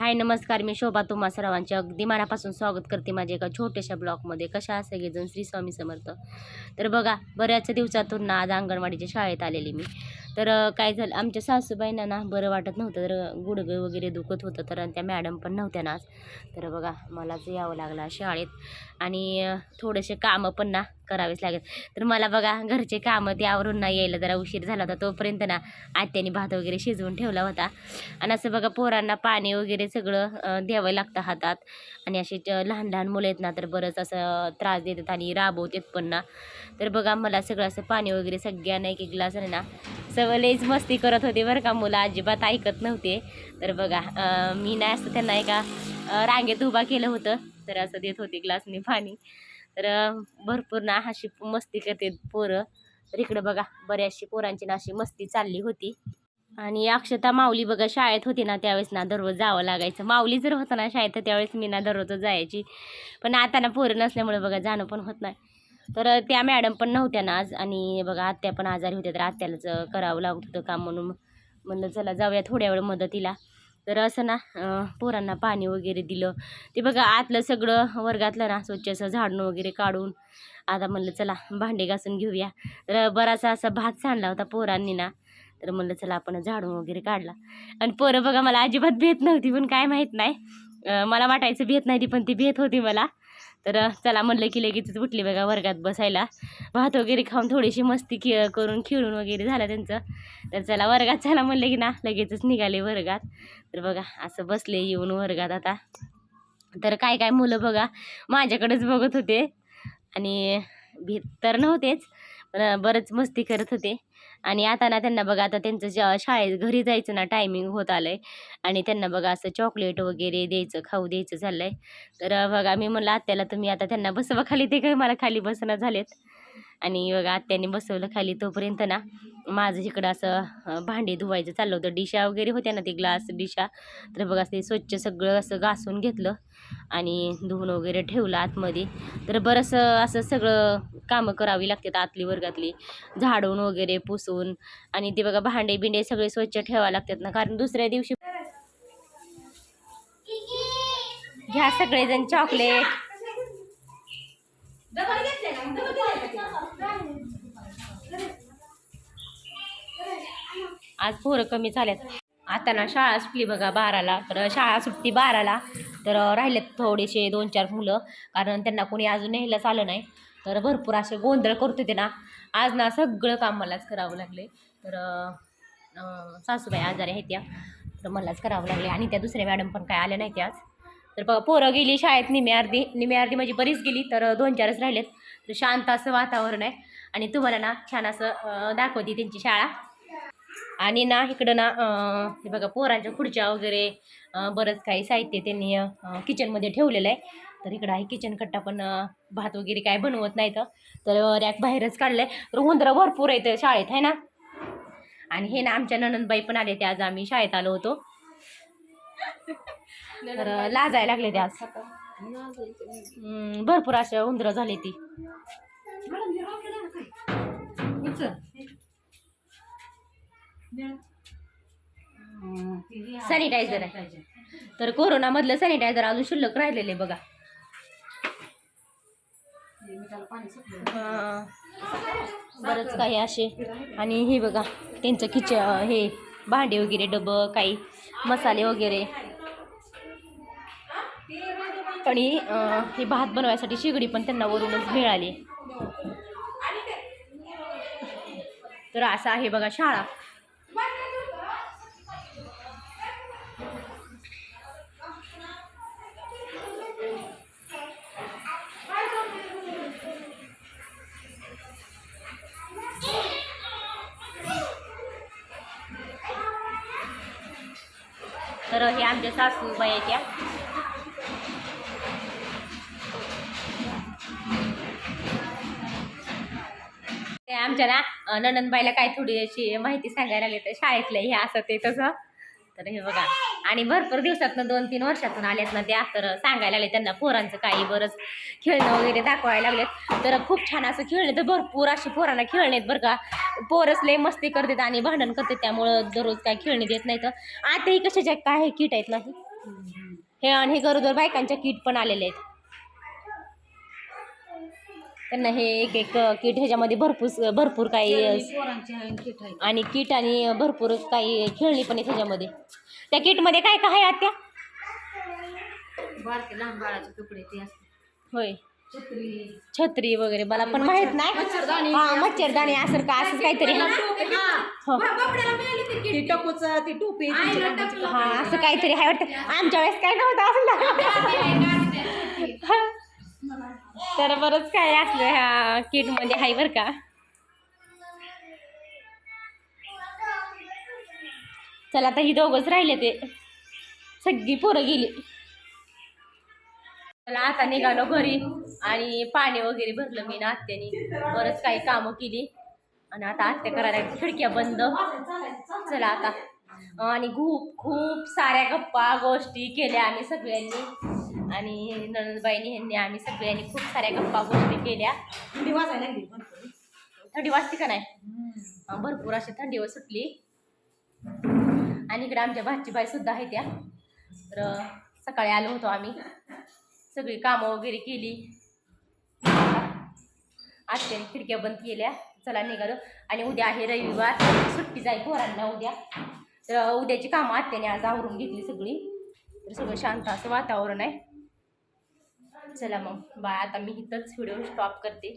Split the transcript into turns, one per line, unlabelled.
हाय नमस्कार. मी शोभा. तुम्हा सर्वांचे अगदी मनापासून स्वागत करते माझ्या एका छोट्याशा ब्लॉगमध्ये. कशा असं सगळेजण? श्री स्वामी समर्थ. तर बघा बऱ्याच दिवसातून ना आज अंगणवाडीच्या शाळेत आलेली मी. तर काय झालं आमच्या सासूबाईंना ना बरं वाटत नव्हतं. तर गुडघं वगैरे दुखत होतं. तर त्या मॅडम पण नव्हत्या ना आज. तर बघा मलाच यावं लागलं शाळेत. आणि थोडेसे कामं पण ना करावेच लागेल. तर मला बघा घरचे कामं त्यावरून ना यायला जरा उशीर झाला होता. तोपर्यंत ना आत्याने भात वगैरे शिजवून ठेवला होता. आणि असं बघा पोरांना पाणी वगैरे सगळं द्यावं लागतं हातात. आणि असे लहान लहान मुलं आहेत ना तर बरंच असं त्रास देतात आणि राबवतात पण ना. तर बघा मला सगळं असं पाणी वगैरे सगळ्यांना एक एक ग्लास आहे ना सवलेच लईच मस्ती करत होते बरं का मुलं. अजिबात ऐकत नव्हते. तर बघा मी नाही असं त्यांना एका रांगेत उभा केलं होतं. तर असं देत होते ग्लासने पाणी. तर भरपूर ना अशी मस्ती करते पोरं. तर इकडं बघा बऱ्याचशी पोरांची ना अशी मस्ती चालली होती. आणि अक्षता माऊली बघा शाळेत होती ना त्यावेळेस ना दररोज जावं लागायचं. माऊली जर होतं ना शाळेत तर त्यावेळेस मी ना दररोज जायची. पण आता ना पोरं नसल्यामुळे बघा जाणं पण होत नाही. तर त्या मॅडम पण नव्हत्या ना आज. आणि बघा आत्या पण आजारी होत्या तर आत्यालाच करावं लागत होतं काम म्हणून. म्हणलं चला जाऊया थोड्या वेळ मदतीला. तर असं ना पोरांना पाणी वगैरे दिलं. ते बघा आतलं सगळं वर्गातलं ना स्वच्छ असं झाडून वगैरे काढून. आता म्हणलं चला भांडे घासून घेऊया. तर बराचसा असा भात सांडला होता पोरांनी ना. तर म्हणलं चला आपण झाडून वगैरे काढला. आणि पोरं बघा मला अजिबात भेट नव्हती पण काय माहीत नाही. मला वाटायचं भेट नाही ती पण ती भेट होती मला. तर चला म्हणलं की लगेच उठली बघा वर्गात बसायला. भात वगैरे खाऊन थोडीशी मस्ती खे करून खेळून वगैरे झालं त्यांचं. तर चला वर्गात चला म्हणलं की ना लगेचच निघाले वर्गात. तर बघा असं बसले येऊन वर्गात आता. तर काय काय मुलं बघा माझ्याकडेच बघत होते. आणि भीत तर नव्हतेच बरंच मस्ती करत होते. आणि आता ना त्यांना बघा आता त्यांचं ज्या शाळेत घरी जायचं ना टायमिंग होत आलं आहे आणि त्यांना बघा असं चॉकलेट वगैरे द्यायचं खाऊ द्यायचं झालं आहे तर बघा मी म्हणलं आत्याला तुम्ही आता त्यांना बसवा खाली ते काही मला खाली बसणं झालेत. आणि बघा आत्याने बसवलं खाली तोपर्यंत ना माझं इकडं असं भांडे भांडी धुवायचं चाललं होतं. डिशा वगैरे होत्या ना ते ग्लास डिशा. तर बघा ते स्वच्छ सगळं असं घासून घेतलं. आणि धुवून वगैरे ठेवलं आतमध्ये. तर बरंच असं सगळं कामं करावी लागतात आतली वर्गातली. झाडून वगैरे पुसून आणि ते बघा भांडे बिंडे सगळे स्वच्छ ठेवावे लागतात ना. कारण दुसऱ्या दिवशी घ्या सगळेजण चॉकलेट आज पोरं कमी झाल्यात. आता ना शाळा सुटली बघा बाराला. तर शाळा सुटती बाराला. तर राहिलेत थोडेसे दोन चार मुलं. कारण त्यांना कोणी अजून न्यायलाच आलं नाही. तर भरपूर असे गोंधळ करत होते ना. आज ना सगळं काम मलाच करावं लागले तर सासूबाई आजारी आहेत त्या. तर मलाच करावं लागले आणि त्या दुसऱ्या मॅडम पण काय आल्या नाही त्या आज. तर बघा पोरं गेली शाळेत निम्या अर्धी. निम्या अर्धी म्हणजे बरीच गेली तर दोन चारच राहिलेत. तर शांत असं वातावरण आहे. आणि तुम्हाला ना छान असं दाखवते त्यांची शाळा. आणि ना इकडं ना हे बघा पोरांच्या खुर्च्या वगैरे बरंच काही साहित्य त्यांनी किचनमध्ये ठेवलेलं आहे. तर इकडं आहे किचन कट्टा पण भात वगैरे काय बनवत नाही तर रॅक बाहेरच काढलंय. तर उंदरं भरपूर आहेत शाळेत आहे ना? आणि हे ना आमच्या ननंदबाई पण आले ते आज. आम्ही शाळेत आलो होतो. तर लाजायला लागले ते आज भरपूर अशा उंदरं झाली ती. सॅनिटायझर आहे. तर कोरोनामधलं सॅनिटायझर अजून शिल्लक राहिलेले बघा. बरंच काही असे. आणि हे बघा त्यांचं किच हे भांडे वगैरे डबं काही मसाले वगैरे. आणि हे भात बनवायसाठी शेगडी पण त्यांना वरूनच मिळाली. तर असं आहे बघा शाळा. तर हे आमच्या सासूबाई आहेत त्या ते आमच्या ना अं, काय थोडी अशी माहिती सांगायला लागली तर शाळेतलं हे असं ते तसं. तर हे बघा. आणि भरपूर दिवसातनं दोन तीन वर्षातून आल्यात ना त्या तर सांगायला लागले त्यांना पोरांचं काही बरंच खेळणं वगैरे दाखवायला लागलेत तर खूप छान असं खेळणे तर भरपूर अशी पोरांना खेळणे आहेत बरं का. पोरच लय मस्ती करतात आणि भांडण करतात त्यामुळं दररोज काय खेळणे देत नाही तर आताही कशाच्या काय किट आहेत ना हे आणि हे गरोदर बायकांच्या किट पण आलेले आहेत. त्यांना हे एक एक किट ह्याच्यामध्ये भरपूर भरपूर काही आणि किट आणि भरपूर काही खेळणी पण आहेत ह्याच्यामध्ये. त्या किटमध्ये काय काय आहे आत्या?
बारके लहान बाळाचे कपडे ते असते
होय.
छत्री.
वगैरे मला पण माहीत नाही.
मच्छरदाणी.
हा मच्छरदाणी असं का असं काहीतरी. हा. हा. असं काहीतरी आहे वाटतं. आमच्या वेळेस काय नव्हतं असं तर बरंच काय असलं ह्या किटमध्ये आहे बरं का. चला आता ही दोघंच राहिले ते. सगळी पोरं गेली. चला आता निघालो घरी आणि पाणी वगैरे भरलं मी ना आत्याने. बरंच काही कामं केली. आणि आता आत्या करायला खिडक्या बंद. चला आता. आणि खूप खूप साऱ्या गप्पा गोष्टी केल्या आम्ही सगळ्यांनी. आणि नंदबाईनी ह्यांनी आम्ही सगळ्यांनी खूप साऱ्या गप्पा गोष्टी केल्या.
थंडी वाजायला लागली थोडी.
वाजते का नाही. अं, भरपूर अशी थंडीवर सुटली. आणि इकडे आमच्या भाची बाई सुद्धा आहे त्या. तर अं, सकाळी आलो होतो आम्ही. सगळी कामं वगैरे केली. आत्याने खिडक्या बंद केल्या. चला निघालो. आणि उद्या आहे रविवार. सुट्टी जाईल पोरांना उद्या. तर उद्याची कामं आत्याने आज आवरून घेतली सगळी. तर सगळं शांत असं वातावरण आहे. चला मग. बाय आता मी इथंच व्हिडिओ स्टॉप करते.